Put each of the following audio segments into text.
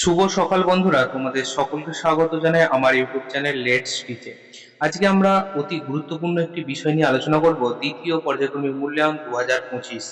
শুভ সকাল বন্ধুরা, তোমাদের সকলকে স্বাগত জানাই আমার ইউটিউব চ্যানেল লেটস টিচে আজকে আমরা অতি গুরুত্বপূর্ণ একটি বিষয় নিয়ে আলোচনা করব, দ্বিতীয় পর্যায়ক্রমিক মূল্যায়ন দু হাজার পঁচিশ।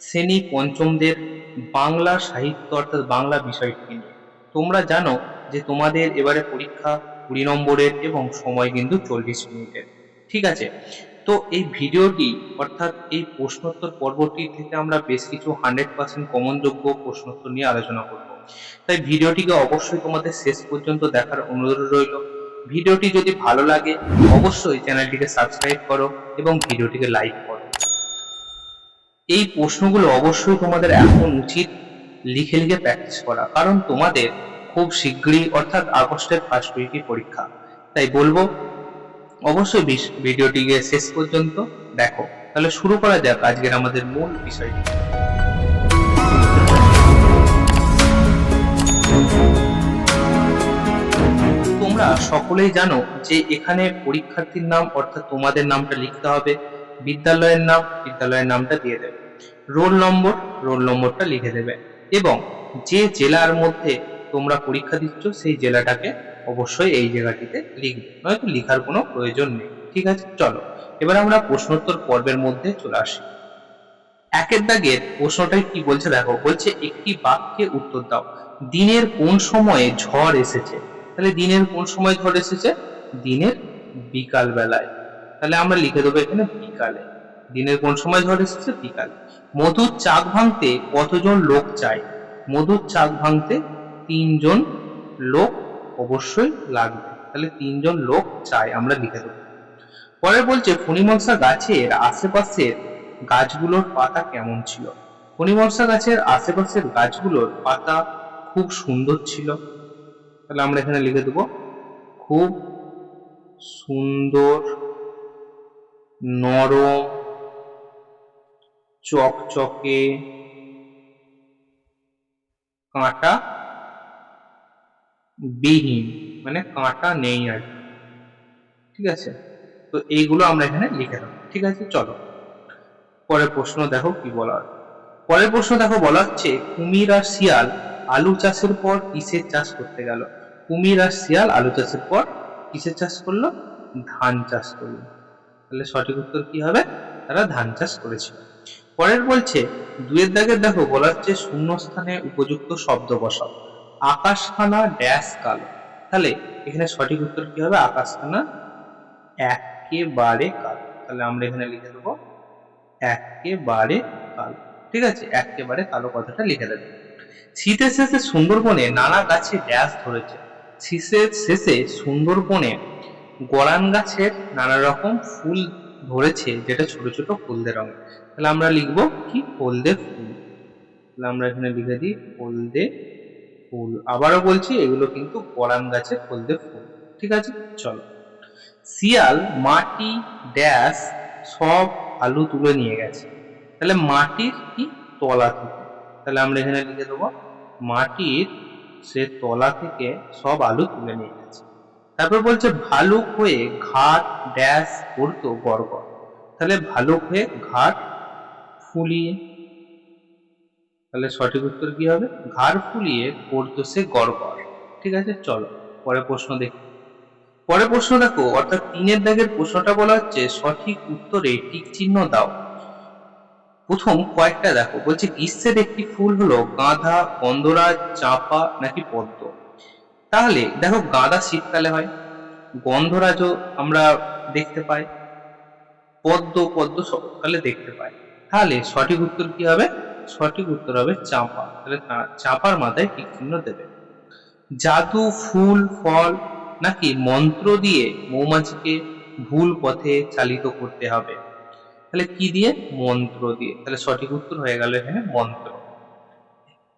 শ্রেণি পঞ্চমদের বাংলা সাহিত্য অর্থাৎ বাংলা বিষয়টি নিয়ে। তোমরা জানো যে তোমাদের এবারে পরীক্ষা কুড়ি নম্বরের এবং সময় কিন্তু চল্লিশ মিনিটের। ঠিক আছে? তো এই ভিডিওটি অর্থাৎ এই প্রশ্নোত্তর পর্বটি থেকে আমরা বেশ কিছু হান্ড্রেড পার্সেন্ট কমনযোগ্য প্রশ্নোত্তর নিয়ে আলোচনা করব। তাই ভিডিওটিকে অবশ্যই তোমাদের শেষ পর্যন্ত দেখার অনুরোধ রইল। ভিডিওটি যদি ভালো লাগে, অবশ্যই চ্যানেলটিকে সাবস্ক্রাইব করো এবং ভিডিওটিকে লাইক করো। এই প্রশ্নগুলো অবশ্যই তোমাদের এখন উচিত লিখে লিখে প্র্যাকটিস করা, কারণ তোমাদের খুব শীঘ্রই, অর্থাৎ আগস্টের ফার্স্ট উইকে পরীক্ষা। তাই বলব, অবশ্যই ভিডিওটিকে শেষ পর্যন্ত দেখো। তাহলে শুরু করা যাক আজকের আমাদের মূল বিষয়টি। তোমরা সকলেই জানো যে এখানে পরীক্ষার্থীর নাম অর্থাৎ তোমাদের নামটা লিখতে হবে, বিদ্যালয়ের নাম, বিদ্যালয়ের নামটা দিয়ে দেবে। রোল নম্বর, রোল নম্বরটা লিখে দেবে এবং যে জেলার মধ্যে তোমরা পরীক্ষা দিচ্ছ সেই জেলাটাকে অবশ্যই এই জায়গাটিতে লিখবে। নয়তো লেখার কোনো প্রয়োজন নেই। ঠিক আছে, চলো। এবার আমরা প্রশ্নোত্তর পর্বের মধ্যে চলে আসি। একের দাগের প্রশ্নটাই কি বলছে? দেখো, বলছে, একটি বাক্যে উত্তর দাও। দিনের কোন সময়ে ঝড় এসেছে? তাহলে দিনের কোন সময় ঝড় এসেছে? দিনের বিকাল বেলায় তাহলে আমরা লিখে দেবো এখানে বিকালে। দিনের কোন সময় ঝড় এসেছে? বিকালে। মধুর চাক ভাঙতে কতজন লোক চাই মধুর চাক ভাঙতে তিনজন লোক অবশ্যই লাগবে। তাহলে তিনজন লোক চাই আমরা লিখে দেবো। পরে বলছে ফণিমনসা গাছের আশেপাশের গাছগুলোর পাতা কেমন ছিল? ফণিমনসা গাছের আশেপাশের গাছগুলোর পাতা খুব সুন্দর ছিল। তাহলে আমরা এখানে লিখে দেবো, খুব সুন্দর নরম চকচকে কাঁটা বিহীন মানে কাঁটা নেই আর। ঠিক আছে? তো এইগুলো আমরা এখানে লিখে দেবো। ঠিক আছে? চলো। পরের প্রশ্ন দেখো কি বলা আছে। পরের প্রশ্ন দেখো বলা হচ্ছে, কুমির আর শিয়াল আলু চাষের পর কিসের চাষ করতে গেল? কুমির আর শিয়াল, আলু চাষের পর কিসের চাষ করল? ধান চাষ করল। তাহলে সঠিক উত্তর কি হবে? তারা ধান চাষ করেছিল। পরের বলছে, দুয়ের দাগের দেখো বলা হচ্ছে শূন্যস্থানে উপযুক্ত শব্দ বসাও। আকাশখানা ড্যাশ কালো। তাহলে এখানে সঠিক উত্তর কি হবে? আকাশখানা একেবারে কালো। তাহলে আমরা এখানে লিখে দেবো, একেবারে কালো। ঠিক আছে? একেবারে কালো কথাটা লিখে দেবো। শীতের শেষে সুন্দরবনে নানা গাছে ড্যাশ ধরেছে। শীতের শেষে সুন্দরবনে গরান গাছের নানা রকম ফুল ধরেছে, যেটা ছোট ছোট হলদে রঙের। তাহলে আমরা লিখব কি? হলদে ফুল। তাহলে আমরা এখানে লিখে দিই, হলদে ফুল। আবারও বলছি, এগুলো কিন্তু গরান গাছের হলদে ফুল। ঠিক আছে? চলো। শিয়াল মাটি, ড্যাশ সব আলু তুলে নিয়ে গেছে। তাহলে মাটির কি? তলা থেকে। তাহলে আমরা এখানে লিখে দেবো, মাটির সে তলা থেকে সব আলু তুলে নিয়ে গেছে। তারপর বলছে, ভালুক হয়ে ঘাট, ড্যাশ করতো গড়গড়। তাহলে ভালুক হয়ে ঘাট ফুলিয়ে তাহলে সঠিক উত্তর কি হবে? ঘাড় ফুলিয়ে করতো সে গড়গড়। ঠিক আছে, চলো পরে প্রশ্ন দেখি। পরের প্রশ্ন দেখো, অর্থাৎ তিনের দাগের প্রশ্নটা বলা হচ্ছে, সঠিক উত্তরে টিক চিহ্ন দাও। প্রথম কয়েকটা দেখো। বলছে গ্রীষ্মের একটি ফুল হলো গাঁদা গন্ধরাজ চাঁপা নাকি পদ্ম? তাহলে দেখো গাঁদা শীতকালে হয় গন্ধরাজও আমরা দেখতে পাই, পদ্ম পদ্ম শরৎকালে দেখতে পাই। তাহলে সঠিক উত্তর কি হবে? সঠিক উত্তর হবে চাঁপা। তাহলে চাঁপার মাথায় টিক চিহ্ন দেবে? জাদু, ফুল, ফল নাকি মন্ত্র দিয়ে মৌমাছিকে ভুল পথে চালিত করতে হবে? তাহলে কি দিয়ে? মন্ত্র দিয়ে। তাহলে সঠিক উত্তর হয়ে গেল এখানে মন্ত্র।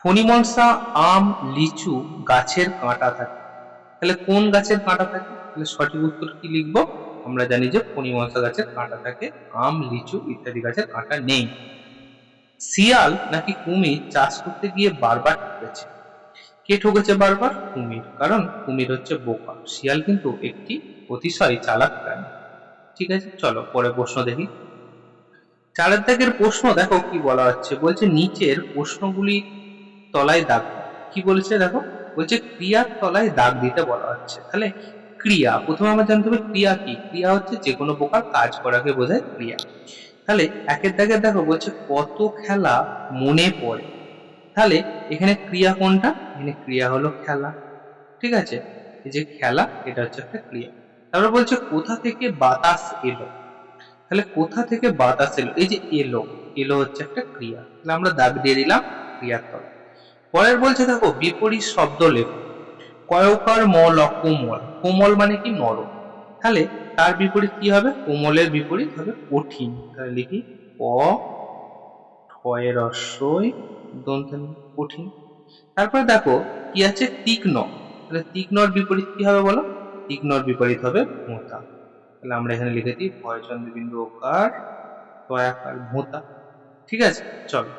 ফণিমনসা, আম, লিচু গাছের কাঁটা থাকে। তাহলে কোন গাছের কাঁটা থাকে? তাহলে সঠিক উত্তর কি লিখব? আমরা জানি যে ফণিমনসা গাছের কাঁটা থাকে, আম, লিচু ইত্যাদি গাছের কাঁটা নেই। শিয়াল নাকি কুমির চাষ করতে গিয়ে বারবার ঠকেছে? কে ঠকেছে বারবার? কুমির। কারণ কুমির হচ্ছে বোকা। শিয়াল কিন্তু একটি অতিশয় চালাক প্রাণী। ঠিক আছে? চলো পরে প্রশ্ন দেখি। চারের দাগের প্রশ্ন, দেখো কি বলা হচ্ছে। বলছে, নিচের প্রশ্নগুলি তলায় দাগ কি বলেছে দেখো? বলছে, ক্রিয়ার তলায় দাগ দিতে বলা হচ্ছে। তাহলে ক্রিয়া, প্রথমে আমরা জানতে হবে ক্রিয়া কি? ক্রিয়া হচ্ছে যে কোনো প্রকার কাজ করাকে বোঝায় ক্রিয়া। তাহলে একের দাগে দেখো, বলছে, কত খেলা মনে পড়ে? তাহলে এখানে ক্রিয়া কোনটা? এখানে ক্রিয়া হলো খেলা। ঠিক আছে? এই যে খেলা, এটা হচ্ছে একটা ক্রিয়া। তারপর বলছে, কোথা থেকে বাতাস এলো? তাহলে কোথা থেকে বাতাস এলো এই যে এলো এলো হচ্ছে একটা ক্রিয়া। তাহলে আমরা দাগ দিয়ে দিলাম ক্রিয়ার তলা পরের বলছে, দেখো, বিপরীত শব্দ লেখো। কয়কার মল কোমল। কোমল মানে কি? নরম। তাহলে তার বিপরীত কি হবে? কোমলের বিপরীত হবে কঠিন। তাহলে লিখি, ক ঠয়ের দন্তেন কঠিন। তারপরে দেখো, কি আছে? তীক্ষ্ণ। তাহলে তীক্ষ্ণর বিপরীত কি হবে বলো? তীক্ষ্ণর বিপরীত হবে ভোঁতা তাহলে আমরা এখানে লিখে দিই ভয়চন্দ্র বিন্দু ওকার তয়াকার ভোঁতা ঠিক আছে? চলো।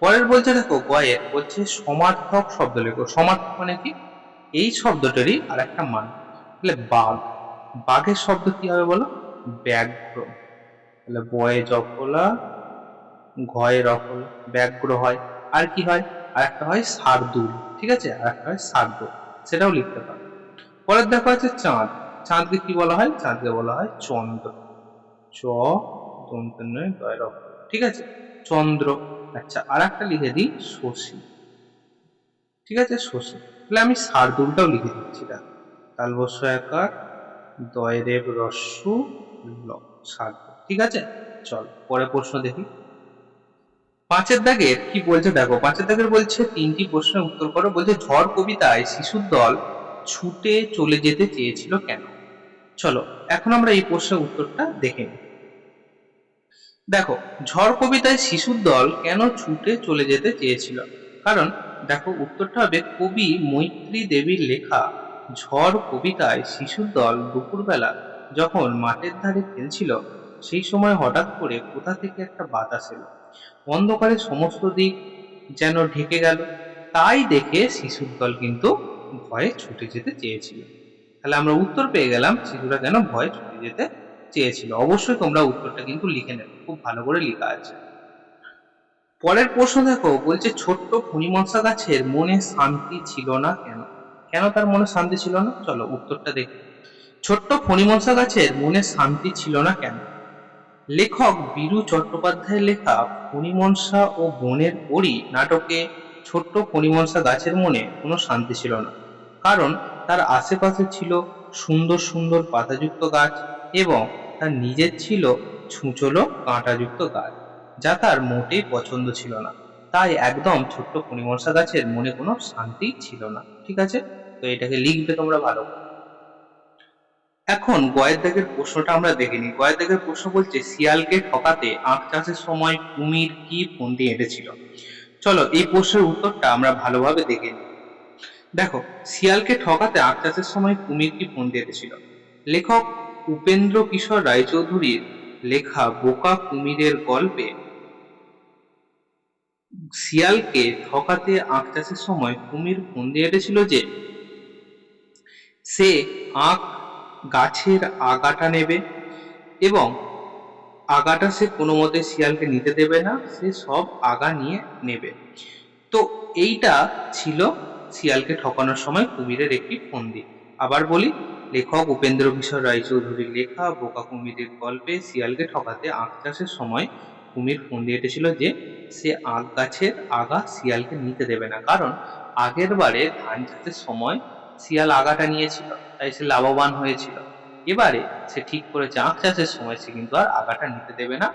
পরের বলছে, দেখো, গয়ের বলছে সমার্থক শব্দ লেখো। সমার্থক মানে কি? এই শব্দটারই আর একটা মান। তাহলে বাঘ, বাঘের শব্দ কি হবে বলো? ব্যাঘ্র। তাহলে বয়ে জফলা ঘয়ে রফল ব্যাঘ্র হয়। আর কি হয়? আর একটা হয় শার্দুল ঠিক আছে? আর একটা হয় শার্দুল সেটাও লিখতে পারো। পরের দেখো আছে চাঁদ। চাঁদকে কি বলা হয়? চাঁদকে বলা হয় চন্দ্র। চ দন্ত নয় দয় রফল ঠিক আছে? চন্দ্র। আচ্ছা আর একটা লিখে দিই, শশী। ঠিক আছে? শশী। তাহলে আমি শার্দুলটাও লিখে দিচ্ছি, দেখ। তালবস্য একার দয়রেব রস্যু, ল শার্দুল ঠিক আছে? চল পরে প্রশ্ন দেখি। পাঁচের দাগের কি বলছে? দেখো, পাঁচের দাগের বলছে, তিনটি প্রশ্নের উত্তর করো। বলছে, ঝড় কবিতায় শিশুর দল ছুটে চলে যেতে চেয়েছিল কেন? চলো, এখন আমরা এই প্রশ্নের উত্তরটা দেখে দেখো, ঝড় কবিতায় শিশুর দল কেন ছুটে চলে যেতে চেয়েছিল? কারণ, দেখো, উত্তরটা হবে কবি মৈত্রী দেবীর লেখা, ঝড় কবিতায় শিশুর দল দুপুরবেলা যখন মাঠের ধারে খেলছিল, সেই সময় হঠাৎ করে কোথা থেকে একটা বাতাস এলো। অন্ধকারে সমস্ত দিক যেন ঢেকে গেল। তাই দেখে শিশুর দল কিন্তু ভয়ে ছুটে যেতে চেয়েছিল। তাহলে আমরা উত্তর পেয়ে গেলাম শিশুরা কেন ভয়ে ছুটে যেতে চেয়েছিল। অবশ্যই তোমরা উত্তরটা কিন্তু লিখে নেবে, খুব ভালো করে লেখা আছে। পরের প্রশ্ন দেখো, বলছে ছোট্ট ফণিমনসা গাছের মনে শান্তি ছিল না কেন? কেন তার মনে শান্তি ছিল না? চলো উত্তরটা দেখি। ছোট্ট ফণিমনসা গাছের মনে শান্তি ছিল না কেন? লেখক বীরু চট্টোপাধ্যায়ের লেখা ফণিমনসা ও বনের পরি নাটকে ছোট্ট ফণিমনসা গাছের মনে কোনো শান্তি ছিল না। কারণ তার আশেপাশে ছিল সুন্দর সুন্দর পাতাযুক্ত গাছ এবং তার নিজের ছিল ছুঁচলো কাঁটাযুক্ত গাছ, যা তার মোটেই পছন্দ ছিল না। তাই একদম ছোট্ট ফণিমনসা গাছের মনে কোনো শান্তি ছিল না, ঠিক আছে? তো এটাকে লিখবে তোমরা ভালো এখন গয়ের দাগের প্রশ্নটা আমরা দেখে নিই। গয়ের দাগের প্রশ্ন বলছে, শিয়ালকে ঠকাতে আখ চাষের সময় কুমির কি ফন্দি এঁটেছিল চলো এই প্রশ্নের উত্তরটা আমরা ভালোভাবে দেখে নিই। দেখো, শিয়ালকে ঠকাতে আখ সময় কুমির কি ফন্দি এঁটেছিল লেখক উপেন্দ্র কিশোর রায়চৌধুরীর লেখা বোকা কুমিরের গল্পে, শিয়ালকে ঠকাতে আখ চাষের সময় কুমির ফন্দি এঁটেছিল যে, সে আখ গাছের আগাটা নেবে এবং আগাটা সে কোনো মতে শিয়ালকে নিতে দেবে না, সে সব আগা নিয়ে নেবে। তো এইটা ছিল শিয়ালকে ঠকানোর সময় কুমিরের একটি ফন্দি। আবার বলি, লেখক উপেন্দ্র কিশোর রায়চৌধুরীর লেখা বোকা কুমিরের গল্পে শিয়ালকে ঠকাতে আখ চাষের সময় কুমির ফন্দি এঁটেছিল যে, সে আখ গাছের আগা শিয়ালকে নিতে দেবে না। কারণ আগের বারে ধান চাষের সময় শিয়াল আগাটা নিয়েছিল, তাই সে লাভবান হয়েছিল। এবারে সে ঠিক করেছে, আখ চাষের সময় সে কিন্তু আর আগাটা নিতে দেবে না।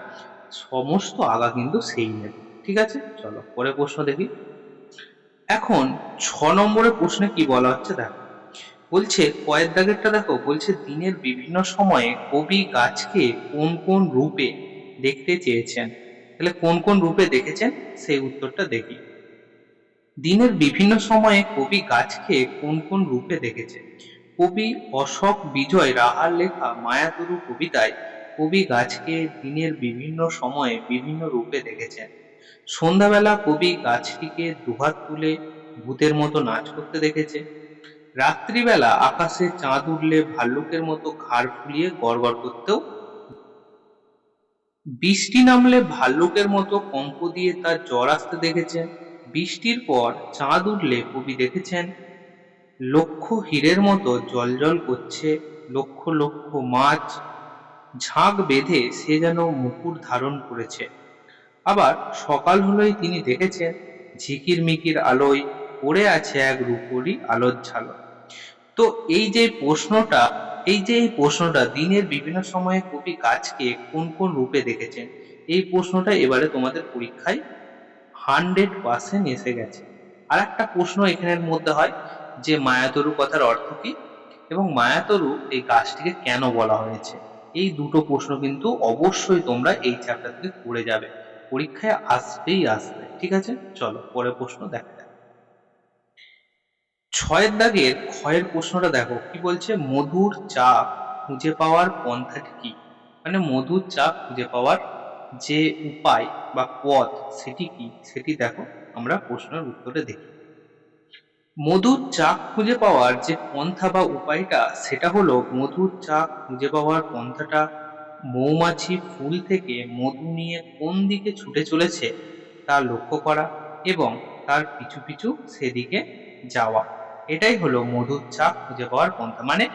সমস্ত আগা কিন্তু সেই নেবে। ঠিক আছে? চলো পরে প্রশ্ন দেখি। এখন ছ নম্বরের প্রশ্নে কি বলা হচ্ছে দেখো। বলছে কয়ের দাগেরটা দেখো, বলছে, দিনের বিভিন্ন সময়ে কবি গাছকে কোন কোন রূপে দেখতে চেয়েছেন? তাহলে কোন কোন রূপে দেখেছেন? সেই উত্তরটা দেখি। দিনের বিভিন্ন সময়ে কবি গাছকে কোন কোন রূপে দেখেছে? কবি অশোক বিজয় রাহার লেখা মায়াতুরু কবিতায় কবি গাছকে দিনের বিভিন্ন সময়ে বিভিন্ন রূপে দেখেছেন। সন্ধ্যাবেলা কবি গাছটিকে দুহাত তুলে ভূতের মতো নাচ করতে দেখেছে। রাত্রিবেলা আকাশে চাঁদ উঠলে ভাল্লুকের মতো ঘাড় ফুলিয়ে গড়গড় করতেও বৃষ্টি নামলে ভাল্লুকের মতো কম্প দিয়ে তার জ্বর আসতে দেখেছেন বৃষ্টির পর চাঁদ উঠলে কবি দেখেছেন, লক্ষ হীরের মতো জলজল করছে, লক্ষ লক্ষ মাছ, ঝাঁক বেঁধে সে যেন মুকুর ধারণ করেছে। আবার সকাল হলেই তিনি দেখেছেন ঝিকির মিকির আলোয় পড়ে আছে এক রূপরি আলোর ঝালক। তো এই যে প্রশ্নটা, এই যে এই প্রশ্নটা দিনের বিভিন্ন সময়ে কবি গাছকে কোন কোন রূপে দেখেছেন, এই প্রশ্নটা এবারে তোমাদের পরীক্ষায় হান্ড্রেড পার্সেন্ট এসে গেছে। আর একটা প্রশ্ন এখানের মধ্যে হয় যে মায়াতরু কথার অর্থ কি এবং মায়াতরু এই গাছটিকে কেন বলা হয়েছে? এই দুটো প্রশ্ন কিন্তু অবশ্যই তোমরা এই চ্যাপ্টার থেকে করে যাবে। পরীক্ষায় আসবেই আসবে, ঠিক আছে? চলো, পরের প্রশ্ন দেখা যাক। ছয়ের দাগের ক্ষয়ের প্রশ্নটা দেখো, কি বলছে? মধুর চা খুঁজে পাওয়ার পন্থাটি কি? মানে মধুর চা খুঁজে পাওয়ার যে উপায় বা পথ সেটি কি? সেটি দেখো, আমরা প্রশ্নের উত্তরে দেখি। মধুর চা খুঁজে পাওয়ার যে পন্থা বা উপায়টা, সেটা হলো মধুর চা খুঁজে পাওয়ার পন্থাটা মৌমাছি ফুল থেকে মধু নিয়ে কোন দিকে ছুটে চলেছে তা লক্ষ্য করা এবং তার পিছু পিছু সেদিকে যাওয়া। এটাই হলো মধুর চাপ খুঁজে পাওয়ার পন্থা। মানে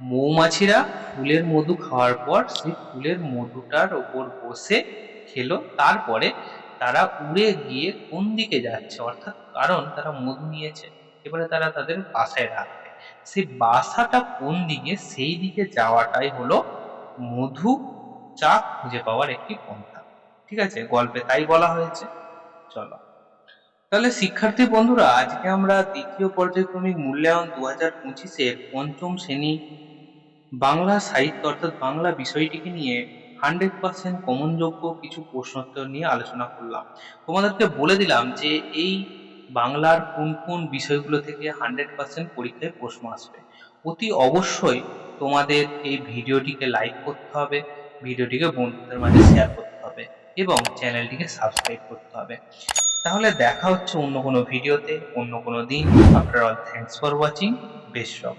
মৌমাছিরা ফুলের মধু খাওয়ার পর সেই ফুলের মধুটার ওপর বসে খেলো, তারপরে তারা উড়ে গিয়ে কোন দিকে যাচ্ছে? অর্থাৎ কারণ তারা মধু নিয়েছে, এবারে তারা তাদের বাসায় রাখবে। সেই বাসাটা কোন দিকে? সেই দিকে যাওয়াটাই হলো মধু চা খুঁজে পাওয়ার একটি পন্থা। ঠিক আছে? গল্পে তাই বলা হয়েছে। চলো। তাহলে শিক্ষার্থী বন্ধুরা, আজকে আমরা দ্বিতীয় পর্যায়ক্রমিক মূল্যায়ন দু হাজার পঁচিশের পঞ্চম শ্রেণি বাংলা সাহিত্য অর্থাৎ বাংলা বিষয়টিকে নিয়ে হান্ড্রেড পার্সেন্ট কমনযোগ্য কিছু প্রশ্নোত্তর নিয়ে আলোচনা করলাম। তোমাদেরকে বলে দিলাম যে এই বাংলার কোন কোন বিষয়গুলো থেকে হান্ড্রেড পার্সেন্ট পরীক্ষায় প্রশ্ন আসবে। অতি অবশ্যই তোমাদের এই ভিডিওটিকে লাইক করতে হবে, ভিডিওটিকে বন্ধুদের মাঝে শেয়ার করতে হবে এবং চ্যানেলটিকে সাবস্ক্রাইব করতে হবে। তাহলে দেখা হচ্ছে অন্য কোনো ভিডিওতে, অন্য কোনো দিন। After all thanks for watching best luck